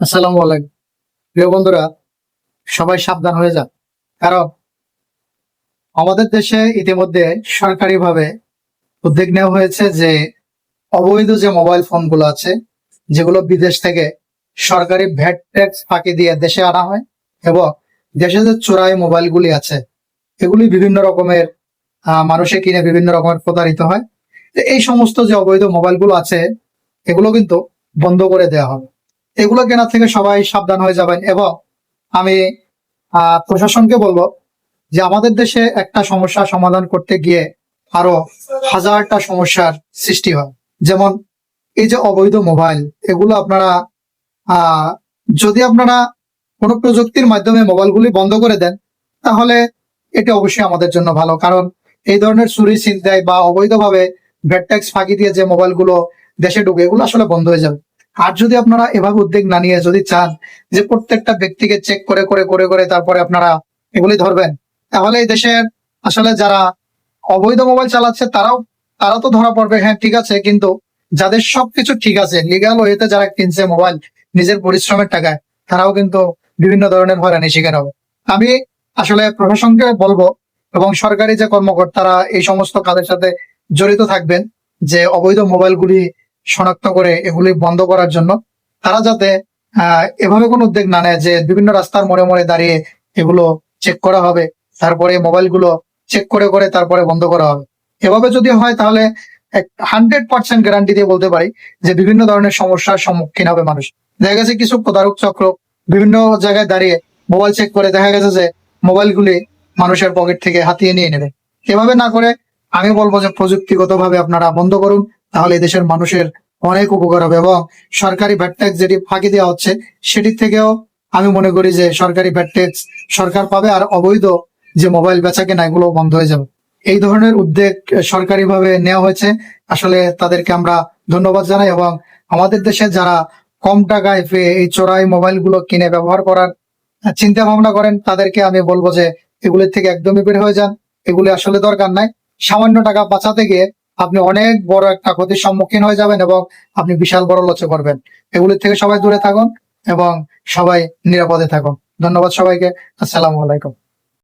আসসালামু আলাইকুম। প্রিয় বন্ধুরা, সবাই সাবধান হয়ে যান। কারণ আমাদের দেশে ইতিমধ্যে সরকারিভাবে উদ্যোগ নেওয়া হয়েছে যে, অবৈধ যে মোবাইল ফোনগুলো আছে, যেগুলো বিদেশ থেকে সরকারি ভ্যাট ট্যাক্স ফাঁকি দিয়ে দেশে আনা হয় এবং দেশে যে চোরাই মোবাইলগুলি আছে, এগুলি বিভিন্ন রকমের মানুষে কিনে বিভিন্ন রকমের প্রতারিত হয়। এই সমস্ত যে অবৈধ মোবাইলগুলো আছে, এগুলো কিন্তু বন্ধ করে দেওয়া হবে। এগুলো কেনা থেকে সবাই সাবধান হয়ে যাবেন এবং আমি প্রশাসনকে বলব যে আমাদের দেশে একটা সমস্যা সমাধান করতে গিয়ে আরও হাজারটা সমস্যার সৃষ্টি হয়। যেমন এই যে অবৈধ মোবাইল, এগুলো আপনারা যদি আপনারা কোনো প্রযুক্তির মাধ্যমে মোবাইলগুলি বন্ধ করে দেন, তাহলে এটা অবশ্যই আমাদের জন্য ভালো। কারণ এই ধরনের চুরি চিন্তায় বা অবৈধভাবে ভ্যাট ট্যাক্স ফাঁকি দিয়ে যে মোবাইলগুলো দেশে ঢুকে, এগুলো আসলে বন্ধ হয়ে যাবে। আর যদি আপনারা এভাবে উদ্যোগ না নিয়ে যদি চান যে প্রত্যেকটা ব্যক্তিকে চেক করে করে করে করে তারপরে আপনারা এগুলি ধরবেন, তাহলে এই দেশের আসলে যারা অবৈধ মোবাইল চালাচ্ছে তারাও, তারা তো ধরা পড়বে হ্যাঁ ঠিক আছে, কিন্তু যাদের সবকিছু ঠিক আছে লিগাল ওয়েতে যারা কিনছে মোবাইল নিজের পরিশ্রমের টাকায়, তারাও কিন্তু বিভিন্ন ধরনের হয়রানি শিকার হবে। আমি আসলে প্রশাসনকে বলব এবং সরকারি যে কর্মকর্তারা এই সমস্ত কাজের সাথে জড়িত থাকবেন, যে অবৈধ মোবাইলগুলি শনাক্ত করে এগুলি বন্ধ করার জন্য। তারা যাতে এভাবে কোনো উদ্যোগ না নেয় যে বিভিন্ন রাস্তার মোড়ে মোড়ে দাঁড়িয়ে এগুলো চেক করা হবে, তারপরে মোবাইলগুলো চেক করে করে তারপরে বন্ধ করা হবে। এভাবে যদি হয় তাহলে হান্ড্রেড পার্সেন্ট গ্যারান্টি দিয়ে বলতে পারি যে বিভিন্ন ধরনের সমস্যার সম্মুখীন হবে মানুষ। দেখা গেছে কিছু প্রতারক চক্র বিভিন্ন জায়গায় দাঁড়িয়ে মোবাইল চেক করে দেখা গেছে যে মোবাইলগুলি মানুষের পকেট থেকে হাতিয়ে নিয়ে নেবে। এভাবে না করে আমি বলব যে প্রযুক্তিগতভাবে আপনারা বন্ধ করুন। তাহলে দেশের মানুষের অনেক উপকার হবে এবং সরকারি ভ্যাট ট্যাক্স যেটি ফাঁকি দেওয়া হচ্ছে সেটির থেকেও আমি মনে করি যে সরকারি ভ্যাট ট্যাক্স সরকার পাবে আর অবৈধ যে মোবাইল বেচা কেনা এগুলো বন্ধ হয়ে যাবে। এই ধরনের উদ্যোগ সরকারিভাবে নেওয়া হয়েছে। আসলে তাদেরকে আমরা ধন্যবাদ জানাই এবং আমাদের দেশে যারা কম টাকায় পেয়ে এই চোরাই মোবাইলগুলো কিনে ব্যবহার করার চিন্তা ভাবনা করেন, তাদেরকে আমি বলব যে এগুলির থেকে একদমই বের হয়ে যান। এগুলি আসলে দরকার নাই। সামান্য টাকা বাঁচাতে গিয়ে আপনি অনেক বড় একটা ক্ষতির সম্মুখীন হয়ে যাবেন এবং আপনি বিশাল বড় লচে করবেন। এগুলির থেকে সবাই দূরে থাকুন এবং সবাই নিরাপদে থাকুন। ধন্যবাদ সবাইকে। আসসালামু আলাইকুম।